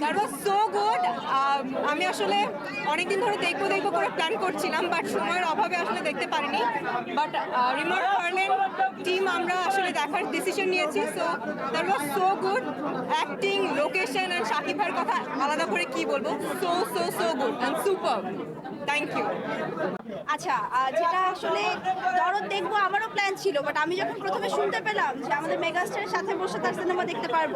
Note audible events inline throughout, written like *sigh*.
That was so good আমি আসলে অনেকদিন ধরে দেখব দেখব করে প্ল্যান করছিলাম বাট সময়ের অভাবে আসলে দেখতে পারিনি। বাট রিমার্ক ফার্লেন টিম আমরা আসলে দেখার ডিসিশন নিয়েছি so that was so good acting location and Shakib কথা আলাদা করে কি বলব? So so so good and super thank you আচ্ছা যেটা আসলে দরদ দেখব আমারও প্ল্যান ছিল বাট আমি যখন প্রথমে শুনতে পেলাম যে আমাদের মেগাস্টারের সাথে বসে তার সিনেমা দেখতে পারব,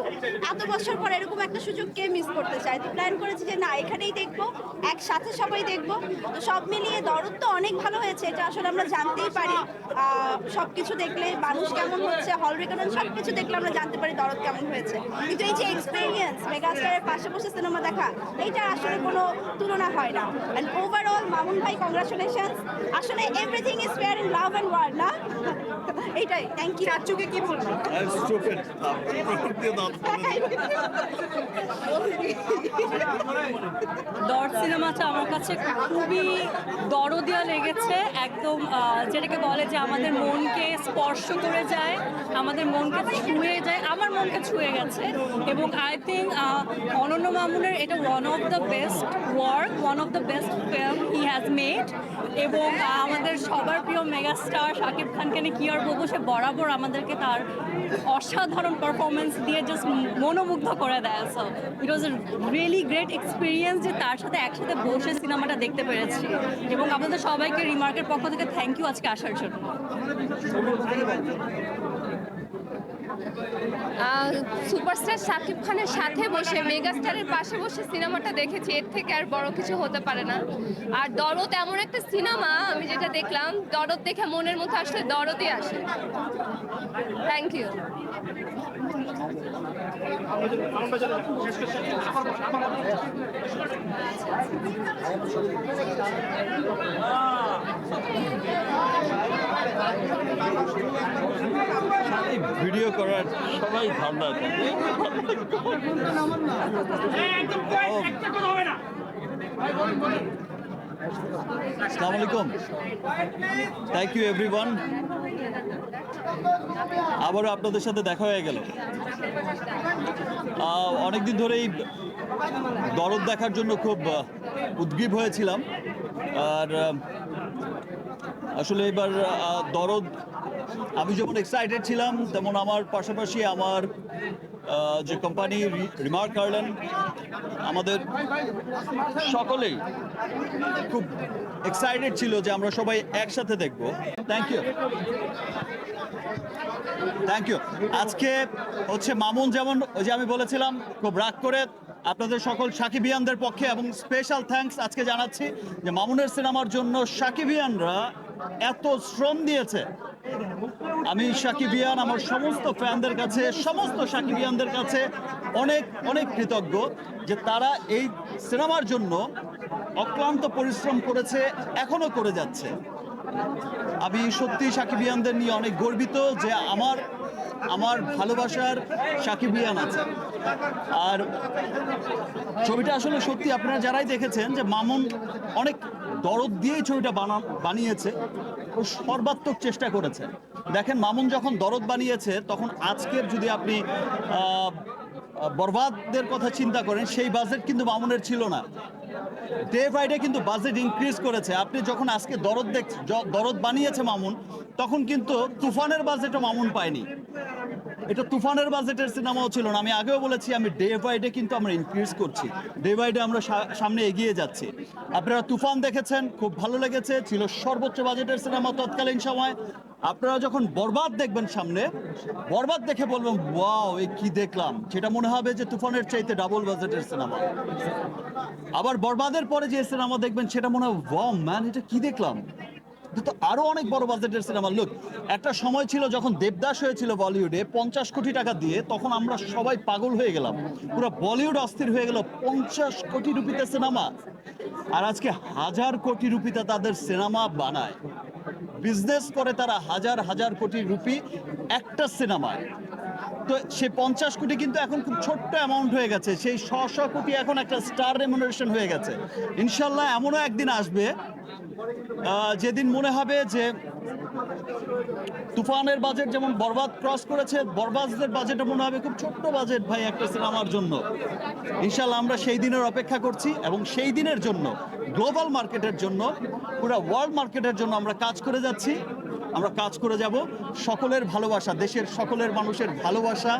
এত বছর পর এরকম একটা সুযোগ কে মিস করতে চায়? তো প্ল্যান করেছি যে না এখানেই দেখব, একসাথে সবাই দেখব। তো সব মিলিয়ে দরদ তো অনেক ভালো হয়েছে, এটা আসলে আমরা জানতেই পারি। সব কিছু দেখলে মানুষ কেমন হচ্ছে, হল রেকর্ড সব কিছু দেখলে আমরা জানতে পারি দরদ কেমন হয়েছে। কিন্তু এই যে এক্সপিরিয়েন্স মেগাস্টারের পাশে বসে সিনেমা দেখা এইটা আসলে কোনো তুলনা হয় না। ওভারঅল মামুন ভাই কংগ্রাচুলেশন আসলে everything is fair in love and war না? *laughs* এইটাই থ্যাংক ইউ চাচুকে কি বলব. দর সিনেমাটা আমার কাছে খুবই দরদিয়া লেগেছে। একদম যেটাকে বলে যে আমাদের মনকে স্পর্শ করে যায় আমাদের মনকে ছুঁয়ে যায় আমার মনকে ছুঁয়ে গেছে। এবং আই থিঙ্ক অনন্য মামুনের এটা one of the best work one of the best film he has made এবং আমাদের সবার প্রিয় মেগাস্টার শাকিব খানকে নিয়ে কি আর বলব, সে বরাবর আমাদেরকে তার অসাধারণ পারফরমেন্স দিয়ে জাস্ট মনোমুগ্ধ করে দেয়। So it was really great experience যে তার সাথে একসাথে বসে সিনেমাটা দেখতে পেরেছি। এবং আপনাদের সবাইকে রিমার্কের পক্ষ থেকে থ্যাংক ইউ আজকে আসার জন্য। সুপারস্টার শাকিব খানের সাথে বসে মেগাস্টারের পাশে বসে সিনেমাটা দেখেছি, এর থেকে আর বড় কিছু হতে পারে না। আর দরদ এমন একটা সিনেমা আমি যেটা দেখলাম দরদ দেখে মনের মধ্যে আসলে দরদই আসে। থ্যাংক ইউ ভিডিও করার সবাই ধান্দা থাকে আসসালামু আলাইকুম। থ্যাংক ইউ এভরিওয়ান আবারও আপনাদের সাথে দেখা হয়ে গেল। অনেকদিন ধরেই দরদ দেখার জন্য খুব আহ, উদ্গ্রীব হয়েছিলাম। আর আসলে এবার দরদ আমি যেমন এক্সাইটেড ছিলাম তেমন আমার পাশাপাশি আমার যে কোম্পানি রিমার্ক গার্ডেন আমাদের সকলেই খুব এক্সাইটেড ছিল যে আমরা সবাই একসাথে দেখব। থ্যাংক ইউ থ্যাংক ইউ আজকে হচ্ছে মামুন যেমন, ওই যে আমি বলেছিলাম, খুব রাগ করে আপনাদের সকল সাকিবিয়ানদের পক্ষে এবং স্পেশাল থ্যাঙ্কস আজকে জানাচ্ছি যে মামুনের সিনেমার জন্য সাকিবিয়ানরা এত শ্রম দিয়েছে। আমি সাকিবিয়ান আমার সমস্ত ফ্যানদের কাছে, সমস্ত সাকিবিয়ানদের কাছে অনেক অনেক কৃতজ্ঞ যে তারা এই সিনেমার জন্য অক্লান্ত পরিশ্রম করেছে, এখনও করে যাচ্ছে। আমি সত্যি সাকিবিয়ানদের নিয়ে অনেক গর্বিত যে আমার আমার ভালোবাসার সাকিবিয়ান আছে। আর ছবিটা আসলে সত্যি আপনারা যারাই দেখেছেন যে মামুন অনেক দরদ দিয়েই ছবিটা বানা, বানিয়েছে ও সর্বাত্মক চেষ্টা করেছে। দেখেন, মামুন যখন দরদ বানিয়েছে, তখন আজকের যদি আপনি বরবাদদের কথা চিন্তা করেন, সেই বাজেট কিন্তু মামুনের ছিল না। ডে ফ্রাইডে কিন্তু বাজেট ইনক্রিজ করেছে। আপনি যখন আজকে দরদ দেখ দরদ বানিয়েছে মামুন, তখন কিন্তু তুফানের বাজেটও মামুন পায়নি। এটা তুফানের বাজেটের সিনেমাও ছিল না। আমি আগেও বলেছি, আমি ডে বাই ডে কিন্তু আমরা ইনক্রিজ করছি। ডে বাই ডে আমরা সামনে এগিয়ে যাচ্ছি। আপনারা তুফান দেখেছেন, খুব ভালো লেগেছে, ছিল সর্বোচ্চ বাজেটের সিনেমা তৎকালীন সময়। আপনারা যখন বরবাদ দেখবেন সামনে, বরবাদ দেখে বলবেন, ওয়াও, এ কি দেখলাম? সেটা মনে হবে যে তুফানের চাইতে ডাবল বাজেটের সিনেমা আবার বরবাদের পরে যে সিনেমা দেখবেন, সেটা মনে হয়, ওয়াও, ম্যান, এটা কি দেখলাম? তো আরও অনেক বড় বাজেটের সিনেমা। লুক, একটা সময় ছিল যখন দেবদাস হয়েছিল বলিউডে, পঞ্চাশ কোটি টাকা দিয়ে, তখন আমরা সবাই পাগল হয়ে গেলাম। পুরো বলিউড অস্থির হয়ে গেল, পঞ্চাশ কোটি রুপিতে সিনেমা। আর আজকে হাজার কোটি রুপিতে তাদের সিনেমা বানায়। বিজনেস করে তারা হাজার হাজার কোটি রুপি একটা সিনেমায়। তো সে পঞ্চাশ কোটি কিন্তু এখন খুব ছোট্ট অ্যামাউন্ট হয়ে গেছে। সেই শ শ কোটি এখন একটা স্টার রেমুনারেশন হয়ে গেছে। ইনশাল্লাহ এমনও একদিন আসবে যেদিন মনে হবে যে তুফানের বাজেট যেমন বরবাদ ক্রস করেছে বরবাদদের বাজেটও মনে হবে খুব ছোট্ট বাজেট ভাই একটা সিনেমার জন্য। ইনশাল্লাহ আমরা সেই দিনের অপেক্ষা করছি এবং সেই দিনের জন্য, গ্লোবাল মার্কেটের জন্য, পুরো ওয়ার্ল্ড মার্কেটের জন্য আমরা কাজ করে যাচ্ছি। আমরা কাজ করে যাব সকলের ভালোবাসা, দেশের সকলের মানুষের ভালোবাসা।